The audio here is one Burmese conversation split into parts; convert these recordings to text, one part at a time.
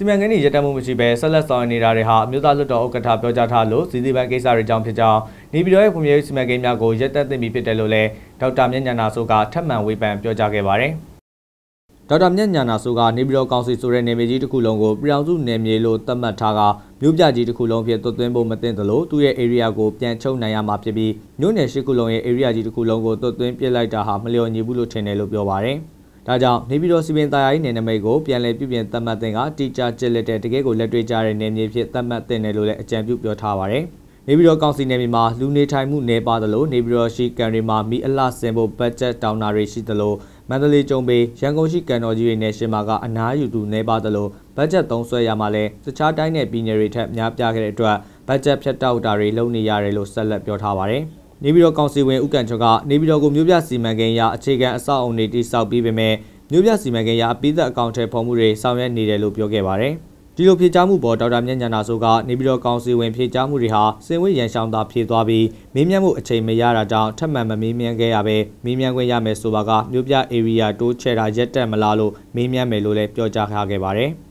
စီမံကိန်းတွေရပ်တန့်မှုမရှိဘဲဆက်လက်ဆောင်ရွက်နေတာတွေဟာအမျိုးသားလွှတ်တော်ဥက္ကဋ္ဌပြောကြားထားလို့စီစီပန်းကိစ္စတွေကြောင့်ဖြစ်ကြောင်းနေပြည်တော်ရဲ့ဖွံ့ဖြိုးရေးစီမံကိန်းများကိုရပ်တန့်သင့်ပြီဖြစ်တယ်လို့လည်းဒေါက်တာမြင့်ညာနာဆိုကထပ်မံဝေဖန်ပြောကြားခဲ့ပါတယ်။ဒေါက်တာမြင့်ညာနာဆိုကနေပြည်တော်ကောင်စီဆိုတဲ့နေမြေကြီးတစ်ခုလုံးကိုပြည်အောင်စုနယ်မြေလို့သတ်မှတ်ထားကမြို့ပြကြီးတစ်ခုလုံးဖြစ်သွတ်သွင်းဖို့မသင့်သလိုသူ့ရဲ့ area ကိုပြန်ချုပ်နိုင်ရမှာဖြစ်ပြီးမြို့နယ်ရှိခုလုံးရဲ့ area ကြီးတစ်ခုလုံးကိုသွတ်သွင်းပစ်လိုက်တာဟာမလျော်ညီဘူးလို့ထင်တယ်လို့ပြောပါတယ်။ ဒါကြောင့်နေပြည်တော်စီပင်သားရေးနယ်နိမိတ်ကိုပြန်လည်ပြုပြင်သတ်မှတ်တဲ့ကတိကျကျစ်လက်တဲ့တကယ်ကိုလက်တွေ့ကြတဲ့နယ်မြေဖြစ်သတ်မှတ်တဲ့နယ်လို့လည်းအကြံပြုပြောထားပါတယ်။နေပြည်တော်ကောင်စီနယ်မြေမှာလူနေထိုင်မှုနေပါသလိုနေပြည်တော်ရှိကန်ရီမှာမိအလှဆင်ဖို့ဘတ်ဂျက်တောင်းတာတွေရှိသလိုမန္တလေးကျုံပေးရန်ကုန်ရှိကန်တော်ကြီးတွေနဲ့ရှင်မာကအနားယူသူနေပါသလိုဘတ်ဂျက်သုံးဆွဲရမှာလဲတခြားတိုင်းနယ်ပြည်နယ်တွေထက်များပြားခဲ့တဲ့အတွက်ဘတ်ဂျက်ဖြတ်တောက်တာတွေလုပ်နေရတယ်လို့ဆက်လက်ပြောထားပါတယ်။ နေပြည်တော်ကောင်စီဝင်ဦးကန်ချောကနေပြည်တော်ကိုမြို့ပြစီမံကိန်းရအခြေခံအဆောက်အုံတွေတိစောက်ပြီးပေမဲ့မြို့ပြစီမံကိန်းရအပိသက်အကောင့်ထဲဖော်မှုတွေဆောင်ရွက်နေတယ်လို့ပြောခဲ့ပါတယ်။ဒီလိုဖြေကြားမှုပေါ်ဒေါက်တာမြတ်ညနာဆိုကနေပြည်တော်ကောင်စီဝင်ဖြေကြားမှုတွေဟာစင်ဝေးရန်ရှောင်းသာဖြေသွားပြီးမေးမြန်းမှုအချိန်မရတာကြောင့်ထပ်မံမမေးမြန်းခဲ့ရပဲမေးမြန်းခွင့်ရမယ်ဆိုပါကမြို့ပြ area တိုးချဲ့တာရက်တက်မလားလို့မေးမြန်းမယ်လို့လည်းပြောကြားထားခဲ့ပါတယ်။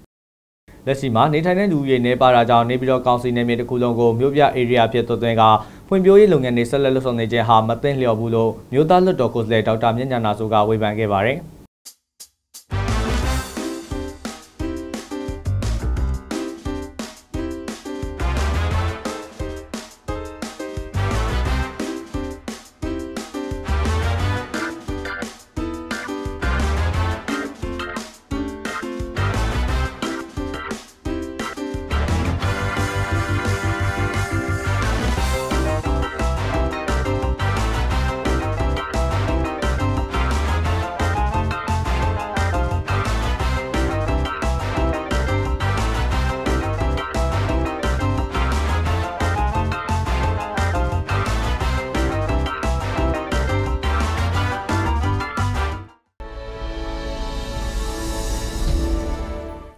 လက်ရှိမှာနေထိုင်တဲ့လူဦးရေနေပါတာကြောင့်နေပြည်တော်ကောင်စီနယ်မြေတစ်ခုလုံးကိုမြို့ပြ area ဖြစ်သွတ်သွင်းက ဖွံ့ဖြိုးရေးလုပ်ငန်းတွေဆက်လက်လုပ်ဆောင်နေခြင်းဟာမသင့်လျော်ဘူးလို့မြို့သားလွှတ်တော်ကိုယ်စားလှယ်ဒေါက်တာမြင့်ညာနာဆိုကဝေဖန်ခဲ့ပါတယ်။